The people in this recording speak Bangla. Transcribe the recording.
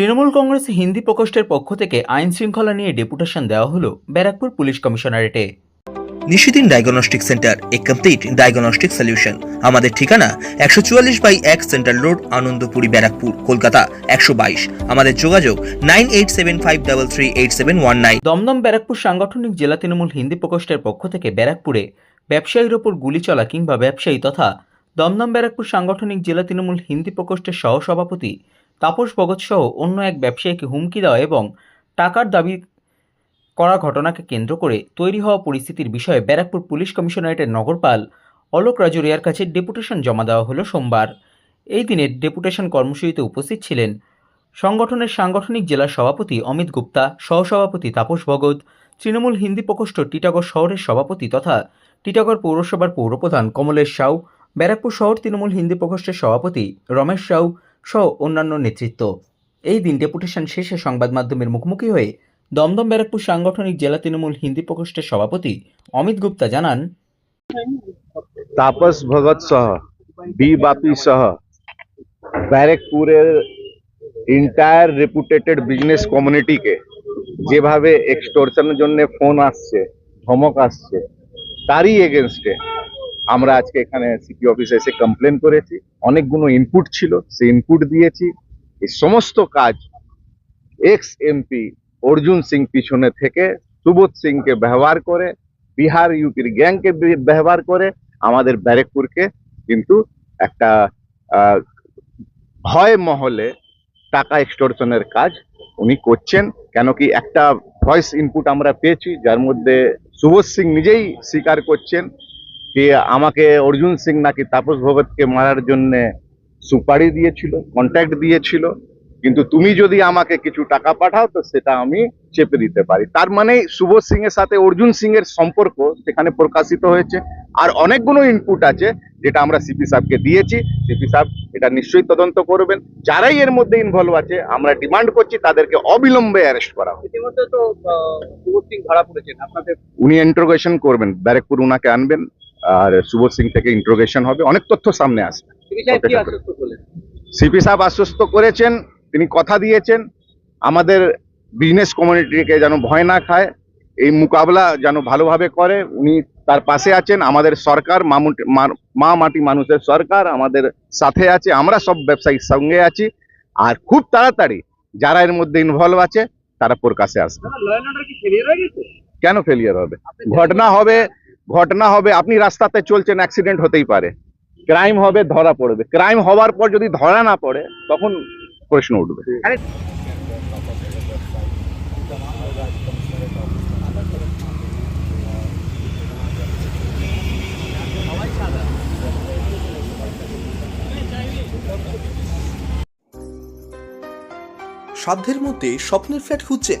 তৃণমূল কংগ্রেস হিন্দি প্রকোষ্ঠের পক্ষ থেকে আইন শৃঙ্খলা নিয়ে ডেপুটেশন দেওয়া হলো Barrackpore police কমিশনারেটে। Nishidin diagnostic centre a complete diagnostic solution. আমাদের ঠিকানা একশো চুয়াল্লিশ বাই এক সেন্ট্রাল রোড আনন্দপুরি ব্যারাকপুর কলকাতা একশো বাইশ। আমাদের যোগাযোগ nine eight seven five double three eight seven one nine. Dumdum Barrackpore সাংগঠনিক জেলা তৃণমূল হিন্দি প্রকোষ্ঠের পক্ষ থেকে ব্যারাকপুরে ব্যবসায়ীর ওপর গুলি চলা কিংবা ব্যবসায়ী তথা দমদম ব্যারাকপুর সাংগঠনিক জেলা তৃণমূল হিন্দি প্রকোষ্ঠের সহসভাপতি তাপস ভগত সহ অন্য এক ব্যবসায়ীকে হুমকি দেওয়া এবং টাকার দাবি করা ঘটনাকে কেন্দ্র করে তৈরি হওয়া পরিস্থিতির বিষয়ে ব্যারাকপুর পুলিশ কমিশনারেটের নগরপাল অলোক রাজুরিয়ার কাছে ডেপুটেশন জমা দেওয়া হলো সোমবার। এই দিনের ডেপুটেশন কর্মসূচিতে উপস্থিত ছিলেন সংগঠনের সাংগঠনিক জেলার সভাপতি অমিত গুপ্তা, সহসভাপতি তাপস ভগত তৃণমূল হিন্দি প্রকোষ্ঠ টিটাগড় শহরের সভাপতি তথা টিটাগড় পৌরসভার পৌরপ্রধান কমলেশ সাউ, ব্যারাকপুর শহর তৃণমূল হিন্দি প্রকোষ্ঠের সভাপতি রমেশ সাউ সহ অন্যান্য নেতৃত্ব। এই দিন ডেপুটেশন শেষে সংবাদ মাধ্যমের মুখোমুখি হয়ে দমদম ব্যারাকপুর সাংগঠনিক জেলা তৃণমূল হিন্দি প্রকোষ্ঠের সভাপতি অমিত গুপ্তা জানান, তাপস ভগত সহ, বি বাপি সহ, ব্যারেকপুরের এন্টায়ার রেপুটেটেড বিজনেস কমিউনিটিকে যেভাবে এক্সটোরশনের জন্য ফোন আসছে, ধমক আসছে, তারই এগেনস্টে আমরা আজকে এখানে সিটি অফিসে এসে কমপ্লেন করেছি। অনেকগুলো ইনপুট ছিল, সেই ইনপুট দিয়েছি। এই সমস্ত কাজ এক্স এমপি অর্জুন সিং পিছনে থেকে, সুবোধ সিংকে ব্যবহার করে, বিহার ইউপির গ্যাংকে ব্যবহার করে, আমাদের ব্যারেকপুরকে কিন্তু একটা ভয় মহলে টাকা এক্সটোরশনের কাজ উনি করছেন। কেন কি একটা ভয়েস ইনপুট আমরা পেয়েছি, যার মধ্যে সুবোধ সিং নিজেই স্বীকার করছেন যে আমাকে অর্জুন সিং নাকি তাপস ভগতকে মারার জন্য সুপারি দিয়েছিল কন্ট্যাক্ট দিয়েছিল কিন্তু তুমি যদি আমাকে কিছু টাকা পাঠাও তো সেটা আমি চেপে দিতে পারি। তার মানে সুবোধ সিং এর সাথে অর্জুন সিং এর সম্পর্ক সেখানে প্রকাশিত হয়েছে। আর অনেকগুলো ইনপুট আছে যেটা আমরা সিপি সাহেবকে দিয়েছি। সিপি সাহেব এটা নিশ্চয়ই তদন্ত করবেন। যারাই এর মধ্যে ইনভলভ আছে আমরা ডিমান্ড করছি তাদেরকে অবিলম্বে অ্যারেস্ট করা হোক। ইতিমধ্যে তো সুবোধ সিং ধরা পড়েছেন। আপনাদের উনি ইন্ট্রোগেশন করবেন ব্যারেকপুর উনাকে আনবেন। আর সুবোধ সিং থেকে ইন্ট্রোগেশন হবে। অনেক তথ্য সামনে আসবে। সিপি সাহেব আশ্বস্ত করেছেন তিনি কথা দিয়েছেন। আমাদের বিজনেস কমিউনিটিকে যেন ভয় না খায় এই মোকাবেলা যেন ভালোভাবে করে। উনি তার পাশে আছেন আমাদের সরকার মামুটি- মা- মা মাটি মানুষের সরকার আমাদের সাথে আছে। আমরা সব ব্যবসায়ীর সঙ্গে আছি। আর খুব তাড়াতাড়ি যারা এর মধ্যে ইনভলভ আছে তারা প্রকাশে আসবে। লয়েন অর্ডার কি ফেলিয়ার হয়ে গেছে? কেন ফেলিয়ার হবে? ঘটনা হবে ঘটনা হবে আপনি রাস্তাতে চলছেন অ্যাক্সিডেন্ট হতেই পারে। ক্রাইম হবে ধরা পড়বে। ক্রাইম হওয়ার পর যদি ধরা না পড়ে তখন প্রশ্ন উঠবে। সাধ্যের মধ্যে স্বপ্নের ফ্ল্যাট খুঁজছেন